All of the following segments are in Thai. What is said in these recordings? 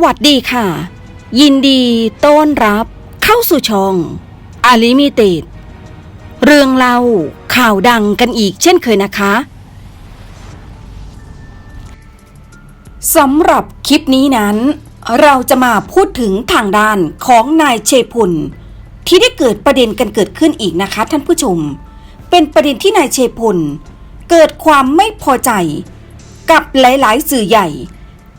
สวัสดีค่ะ ยินดีต้อนรับเข้าสู่ช่องอาลิมิเต็ดเรื่องเล่าข่าวดังกันอีกเช่นเคยนะคะสำหรับคลิปนี้นั้น เราจะมาพูดถึงทางด้านของนายเชพุนที่ได้เกิดประเด็นกันเกิดขึ้นอีกนะคะ ท่านผู้ชม เป็นประเด็นที่นายเชพุนเกิดความไม่พอใจกับหลาย ๆ สื่อใหญ่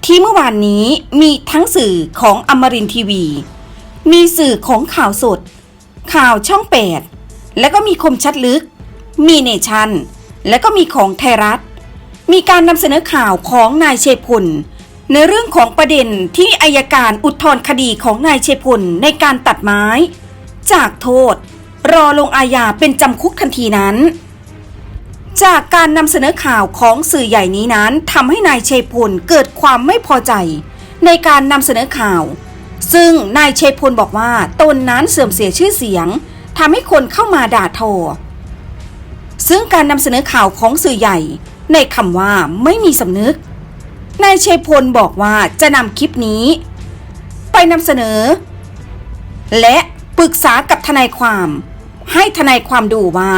ที่เมื่อวานนี้มีทั้งสื่อของอมรินทีวี มีสื่อของข่าวสด ข่าวช่องแปดและก็มีคมชัดลึก มีเนชั่น และก็มีของไทยรัฐ มีการนำเสนอข่าวของนายเชพุนในเรื่องของประเด็นที่อายการอุทธรคดีของนายเชพุนในการตัดไม้ จากโทษ รอลงอาญาเป็นจำคุกทันทีนั้น จากการนำเสนอข่าวของสื่อใหญ่นี้นั้นทำให้นายเชยพลเกิดความไม่พอใจ ในการนำเสนอข่าว ซึ่งนายเชยพลบอกว่าตนนั้นเสื่อมเสียชื่อเสียงทำให้คนเข้ามาด่าทอ ซึ่งการนำเสนอข่าวของสื่อใหญ่ ในคำว่าไม่มีสำนึก นายเชยพลบอกว่าจะนำคลิปนี้ ไปนำเสนอ และปรึกษากับทนายความ ให้ทนายความดูว่า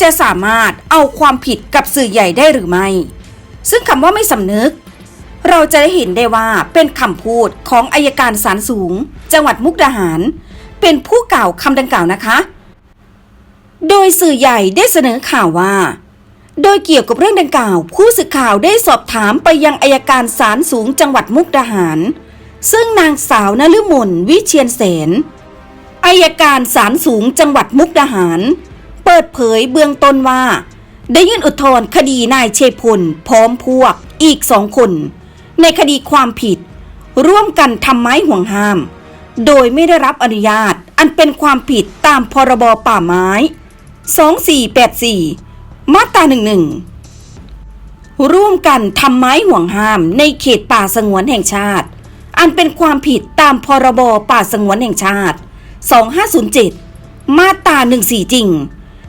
จะสามารถเอาความผิดกับสื่อใหญ่ได้หรือไม่ ซึ่งคำว่าไม่สำนึก เราจะได้เห็นได้ว่าเป็นคำพูดของอายการศาลสูง จังหวัดมุกดาหาร เป็นผู้กล่าวคำดังกล่าวนะคะ โดยสื่อใหญ่ได้เสนอข่าวว่า โดยเกี่ยวกับเรื่องดังกล่าว ผู้สื่อข่าวได้สอบถามไปยังอายการศาลสูง จังหวัดมุกดาหาร ซึ่งนางสาวนฤมลวิเชียนเสนอายการศาลสูงจังหวัดมุกดาหาร ปิดเผยเบื้องต้นว่า ได้ยื่นอุทธรณ์คดีนายเชพลพร้อมพวกอีกสองคน ในคดีความผิด ร่วมกันทำไม้ห่วงห้าม โดยไม่ได้รับอนุญาตอันเป็นความผิดตามพรบป่าไม้ 2484 มาตรา11 ร่วมกันทำไม้ห่วงห้ามในเขตป่าสงวนแห่งชาติ อันเป็นความผิดตามพรบป่าสงวนแห่งชาติ 2507 มาตรา14 จริง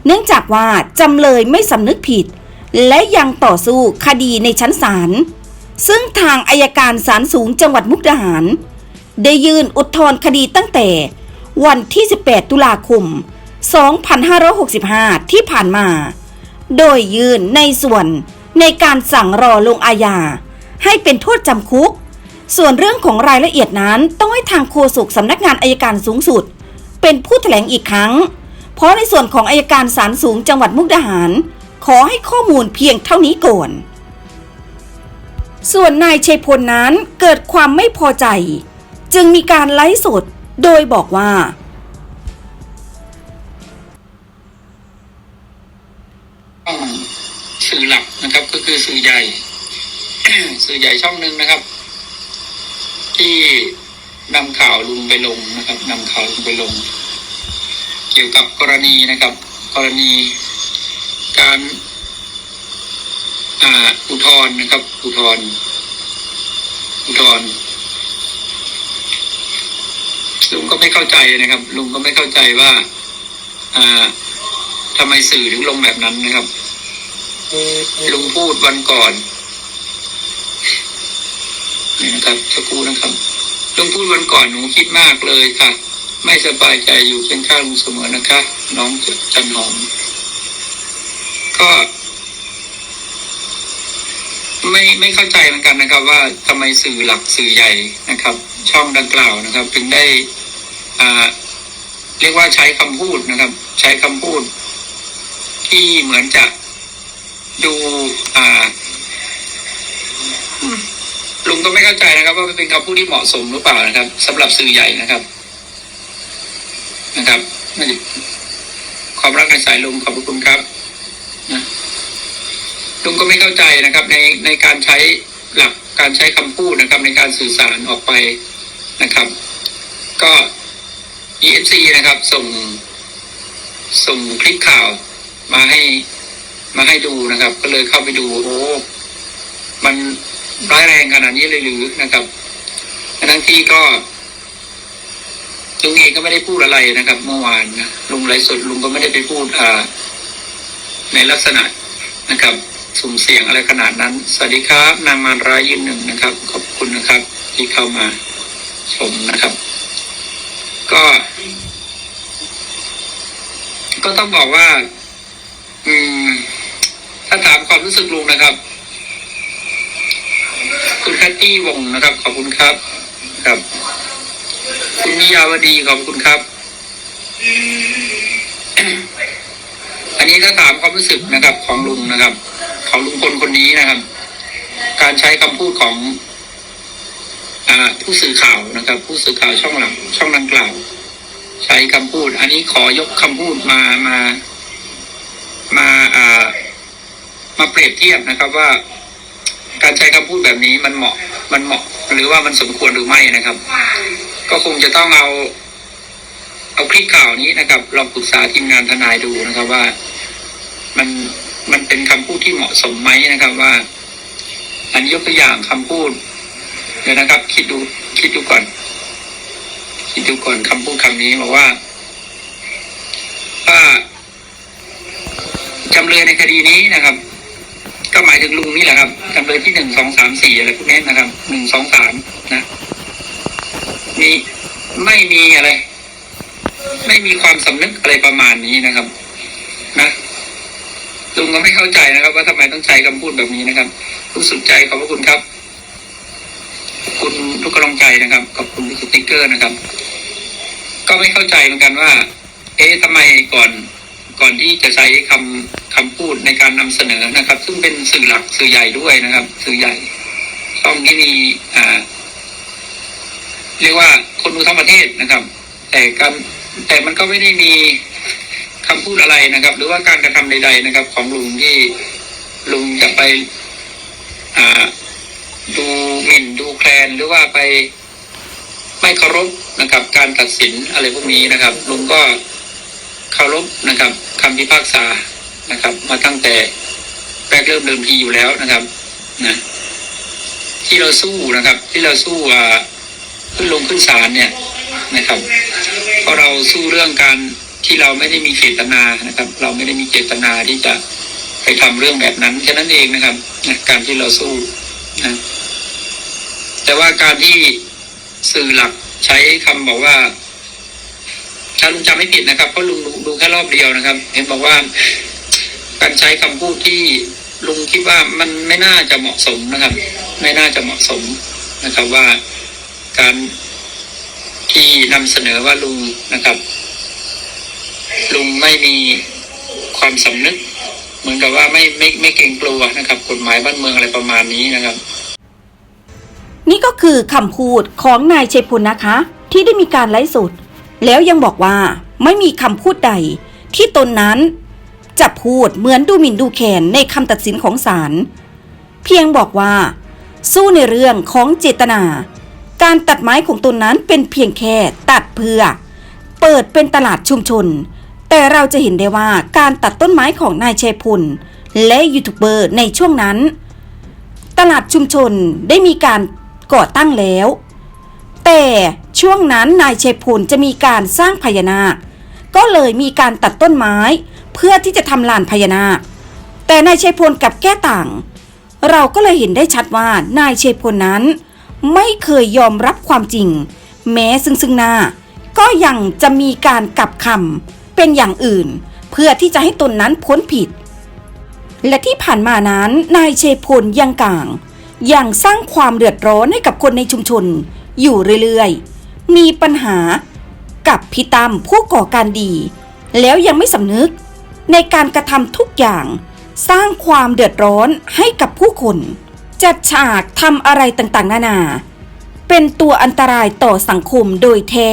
เนื่องจากว่าจำเลยไม่สำนึกผิด และยังต่อสู้คดีในชั้นศาล ซึ่งทางอายการศาลสูงจังหวัดมุกดาหาร ได้ยื่นอุทธรณ์คดีตั้งแต่ วันที่ 18 ตุลาคม 2565 ที่ผ่านมา โดยยื่นในส่วนในการสั่งรอลงอาญาให้เป็นโทษจำคุก ส่วนเรื่องของรายละเอียดนั้นต้องให้ทางโฆษกสำนักงานอายการสูงสุด เป็นผู้แถลงอีกครั้ง เพราะในส่วนของอายการศาลสูงจังหวัดมุกดาหาร ขอให้ข้อมูลเพียงเท่านี้ก่อน ส่วนนายชัยพลนั้นเกิดความไม่พอใจ จึงมีการไลฟ์สดโดยบอกว่า สื่อหลักนะครับก็คือสื่อใหญ่ สื่อใหญ่ช่องหนึ่งนะครับ ที่นำข่าวลุงไปลงนะครับนำข่าวลุงไปลง เกี่ยวกับกรณีนะครับ กรณี การอุทธรณ์นะครับ อุทธรณ์อุทธรณ์ลุงก็ไม่เข้าใจนะครับ ลุงก็ไม่เข้าใจว่าอ่าทำไมสื่อถึงลงแบบนั้นนะครับ ลุงพูดวันก่อนนี่นะครับสักครู่นะครับลุงพูดวันก่อนหนูคิดมากเลยค่ะ ไม่สบายใจอยู่เคียงข้างลุงเสมอนะคะ น้องจันหอม ก็ไม่ไม่เข้าใจเหมือนกันนะครับ ว่าทำไมสื่อหลักสื่อใหญ่นะครับ ช่องดังกล่าวนะครับ ถึงได้อ่าเรียกว่าใช้คำพูดนะครับ ใช้คำพูด ที่เหมือนจะดูอ่าลุงก็ไม่เข้าใจนะครับ ว่าเป็นคำพูดที่เหมาะสมหรือเปล่านะครับสำหรับสื่อใหญ่นะครับ นะครับความรักในสายลุงขอบคุณครับนะลุงก็ไม่เข้าใจนะครับ ในในการใช้หลักการใช้คำพูดนะครับ ในการสื่อสารออกไปนะครับ ก็ EFC นะครับ ส่ง ส่งคลิปข่าวมาให้มาให้ดูนะครับ ก็เลยเข้าไปดู โอ้มันร้ายแรงขนาดนี้เลยหรือนะครับทั้งที่ก็ ลุงเองก็ไม่ได้พูดอะไรนะครับ เมื่อวานนะลุงไลฟ์สดลุงก็ไม่ได้ไปพูดอ่าในลักษณะนะครับสุ่มเสี่ยงอะไรขนาดนั้น สวัสดีครับ นางมารร้ายยืนหนึ่งนะครับ ขอบคุณนะครับ ที่เข้ามาชมนะครับ ก็ ก็ต้องบอกว่า อืม ถ้าถามความรู้สึกลุงนะครับ คุณแคตตี้วงนะครับ ขอบคุณครับ ครับ คุณนิยาวดีขอบคุณครับ อันนี้ถ้าถามความรู้สึกนะครับ ของลุงนะครับ ของลุงพลคนนี้นะครับ การใช้คำพูดของอผู้สื่อข่าวนะครับ ผู้สื่อข่าวช่องหลังช่องดังกล่าว ใช้คำพูด อันนี้ขอยกคำพูดมามามาอ่ามาเปรียบเทียบนะครับว่า การใช้คำพูดแบบนี้มันเหมาะ มันเหมาะ หรือว่ามันสมควรหรือไม่นะครับ ก็คงจะต้องเอาเอาคลิปข่าวนี้นะครับ ลองปรึกษาทีมงานทนายดูนะครับว่ามันมันเป็นคำพูดที่เหมาะสมไหมนะครับว่า อันนี้ยกตัวอย่างคำพูดเดี๋ยวนะครับ คิดดูคิดดูก่อน คิดดูก่อนคำพูดคำนี้บอกว่าว่าจำเลยในคดีนี้นะครับ ก็หมายถึงลุงนี่แหละครับจำเลยที่หนึ่งสองสามสี่อะไรพวกนี้นะครับหนึ่งสองสามนะ มีไม่มีอะไร ไม่มีความสำนึกอะไรประมาณนี้นะครับ นะลุงก็ไม่เข้าใจนะครับ ว่าทำไมต้องใช้คำพูดแบบนี้นะครับคุณสุดใจขอบพระคุณครับ คุณทุกกำลังใจนะครับขอบคุณที่สติ๊กเกอร์นะครับ ก็ไม่เข้าใจเหมือนกันว่า เอ๊ะทำไมก่อนก่อนที่จะใช้คำคำพูดในการนำเสนอนะครับ ซึ่งเป็นสื่อหลักสื่อใหญ่ด้วยนะครับ สื่อใหญ่ช่องที่มีอ่า เรียกว่าคนดูทั้งประเทศนะครับ แต่การแต่มันก็ไม่ได้มีคำพูดอะไรนะครับ หรือว่าการกระทำใด ๆนะครับ ของลุงที่ลุงจะไปอ่าดูหมิ่นดูแคลนหรือว่าไปไม่เคารพนะครับ การตัดสินอะไรพวกนี้นะครับ ลุงก็เคารพนะครับคำพิพากษานะครับ มาตั้งแต่แรกเริ่มเดิมทีอยู่แล้วนะครับนะที่เราสู้นะครับ ที่เราสู้อ่า ขึ้นลงขึ้นศาลเนี่ยนะครับ เพราะเราสู้เรื่องการที่เราไม่ได้มีเจตนานะครับ เราไม่ได้มีเจตนาที่จะไปทำเรื่องแบบนั้นแค่นั้นเองนะครับนะการที่เราสู้นะแต่ว่าการที่สื่อหลักใช้คำบอกว่า ถ้าลุงจำไม่ผิดนะครับเพราะลุงดูดูแค่รอบเดียวนะครับ เห็นบอกว่า การใช้คำพูดที่ลุงคิดว่ามันไม่น่าจะเหมาะสมนะครับ ไม่น่าจะเหมาะสมนะครับว่า การที่นำเสนอว่าลุงนะครับ ลุงไม่มีความสำนึก เหมือนกับว่าไม่ไม่ไม่เกรงกลัวนะครับ กฎหมายบ้านเมืองอะไรประมาณนี้นะครับ นี่ก็คือคำพูดของนายชัยพลนะคะ ที่ได้มีการไลฟ์สดแล้วยังบอกว่าไม่มีคำพูดใด ที่ตนนั้น จะพูดเหมือนดูหมิ่นดูแคลนในคำตัดสินของศาลเพียงบอกว่า สู้ในเรื่องของเจตนา การตัดไม้ของตนนั้นเป็นเพียงแค่ตัดเพื่อ เปิดเป็นตลาดชุมชน แต่เราจะเห็นได้ว่าการตัดต้นไม้ของนายชัยพลและยูทูบเบอร์ในช่วงนั้น ตลาดชุมชนได้มีการก่อตั้งแล้ว แต่ช่วงนั้นนายชัยพลจะมีการสร้างพญานาค ก็เลยมีการตัดต้นไม้ เพื่อที่จะทำลานพญานาค แต่นายชัยพลกลับแก้ต่าง เราก็เลยเห็นได้ชัดว่านายชัยพลนั้น ไม่เคยยอมรับความจริง แม้ซึ่งซึ่งหน้า ก็ยังจะมีการกลับคำเป็นอย่างอื่น เพื่อที่จะให้ตนนั้นพ้นผิด และที่ผ่านมานั้นนายเชพลยังกลางยังสร้างความเดือดร้อนให้กับคนในชุมชน อยู่เรื่อยๆ มีปัญหากับพี่ตั้มผู้ก่อการดี แล้วยังไม่สำนึกในการกระทำทุกอย่าง สร้างความเดือดร้อนให้กับผู้คน จัดฉากทำอะไรต่างๆ นานา เป็นตัวอันตรายต่อสังคมโดยแท้